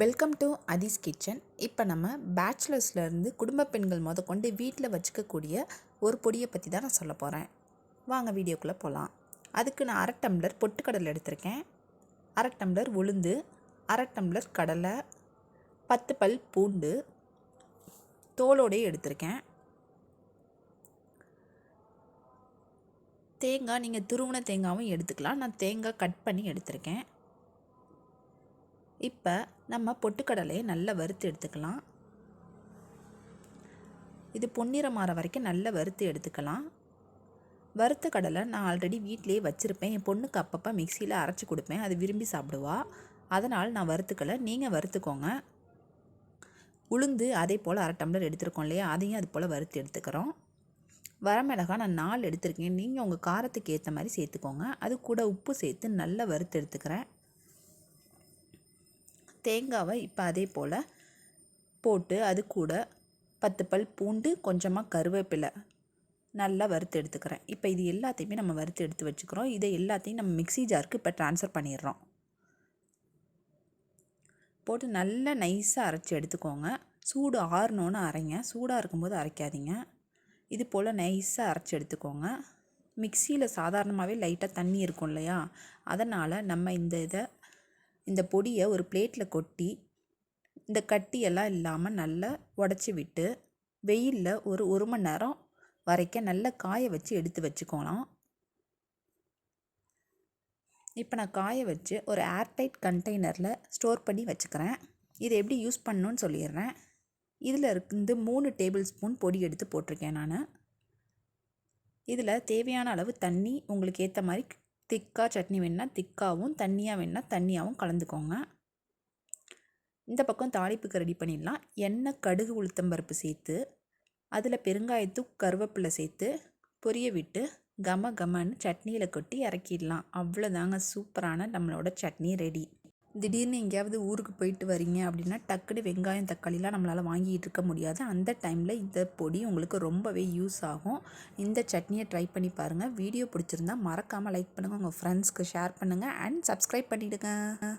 Welcome to அதிஸ் kitchen இப்போ நம்ம பேச்சுலர்ஸ்லேருந்து குடும்ப பெண்கள் முதற்கொண்டு வீட்டில் வச்சுக்கக்கூடிய ஒரு பொடியை பற்றி தான் நான் சொல்ல போகிறேன் வாங்க வீடியோக்குள்ளே போகலாம் அதுக்கு நான் அரை டம்ளர் பொட்டுக்கடலை எடுத்திருக்கேன். அரை டம்ளர் உளுந்து அரை டம்ளர் கடலை பத்து பல் பூண்டு தோலோடையே எடுத்திருக்கேன். தேங்காய் நீங்கள் துருவன தேங்காயும் எடுத்துக்கலாம். நான் தேங்காய் கட் பண்ணி எடுத்திருக்கேன். இப்போ நம்ம பொட்டுக்கடலையை நல்லா வறுத்து எடுத்துக்கலாம். இது பொன்னிறம் மாற வரைக்கும் நல்லா வறுத்து எடுத்துக்கலாம். வறுத்த கடலை நான் ஆல்ரெடி வீட்டிலேயே வச்சுருப்பேன். என் பொண்ணுக்கு அப்பப்போ மிக்சியில் அரைச்சி கொடுப்பேன். அது விரும்பி சாப்பிடுவா. அதனால் நான் வறுத்துக்கலை. நீங்கள் வறுத்துக்கோங்க. உளுந்து அதே போல் அரை டம்ளர் எடுத்துருக்கோம் இல்லையா? அதையும் அது போல் வறுத்து எடுத்துக்கிறோம். வரமிளகா நான் நாலு எடுத்துருக்கேன். நீங்கள் உங்கள் காரத்துக்கு ஏற்ற மாதிரி சேர்த்துக்கோங்க. அது கூட உப்பு சேர்த்து நல்லா வறுத்து எடுத்துக்கிறேன். தேங்காவை இப்போ அதே போல் போட்டு அது கூட பத்து பல் பூண்டு கொஞ்சமாக கருவேப்பிலை நல்லா வறுத்து எடுத்துக்கிறேன். இப்போ இது எல்லாத்தையுமே நம்ம வறுத்து எடுத்து வச்சுக்கிறோம். இதை எல்லாத்தையும் நம்ம மிக்சி ஜாருக்கு இப்போ ட்ரான்ஸ்ஃபர் பண்ணிடுறோம். போட்டு நல்லா நைஸாக அரைச்சி எடுத்துக்கோங்க. சூடு ஆறணுன்னு அரைங்க. சூடாக இருக்கும்போது அரைக்காதீங்க. இது போல் நைஸாக அரைச்சி எடுத்துக்கோங்க. மிக்சியில் சாதாரணமாகவே லைட்டாக தண்ணி இருக்கும் இல்லையா? அதனால் நம்ம இந்த இதை இந்த பொடியை ஒரு பிளேட்டில் கொட்டி இந்த கட்டியெல்லாம் இல்லாமல் நல்லா உடச்சி விட்டு வெயிலில் ஒரு ஒரு மணி நேரம் வரைக்கும் நல்லா காய வச்சு எடுத்து வச்சுக்கோலாம் இப்போ நான் காய வச்சு ஒரு ஏர்டைட் கண்டெய்னரில் ஸ்டோர் பண்ணி வச்சுக்கிறேன். இதை எப்படி யூஸ் பண்ணணும்னு சொல்லிடுறேன். இதில் இருந்து மூணு டேபிள் ஸ்பூன் பொடி எடுத்து போட்டிருக்கேன் நான். இதில் தேவையான அளவு தண்ணி உங்களுக்கு ஏற்ற மாதிரி திக்காக சட்னி வேணுன்னா திக்காகவும் தண்ணியாக வேணுன்னா தண்ணியாகவும் கலந்துக்கோங்க. இந்த பக்கம் தாளிப்புக்கு ரெடி பண்ணிடலாம். எண்ணெய் கடுகு உளுத்தம்பருப்பு சேர்த்து அதில் பெருங்காயத்தும் கருவேப்பிலை சேர்த்து பொரிய விட்டு கம கமன்னு சட்னியில் கொட்டி இறக்கிடலாம். அவ்வளோதாங்க சூப்பரான நம்மளோட சட்னி ரெடி திடீர்னு எங்கேயாவது ஊருக்கு போயிட்டு வரீங்க அப்படின்னா டக்குனு வெங்காயம் தக்காளிலாம் நம்மளால் வாங்கிட்டு இருக்க முடியாது. அந்த டைமில் இந்த பொடி உங்களுக்கு ரொம்பவே யூஸ் ஆகும். இந்த சட்னியை ட்ரை பண்ணி பாருங்கள் வீடியோ பிடிச்சிருந்தா மறக்காமல் லைக் பண்ணுங்கள் உங்கள் ஃப்ரெண்ட்ஸ்க்கு ஷேர் பண்ணுங்கள் அண்ட் சப்ஸ்கிரைப் பண்ணிவிடுங்க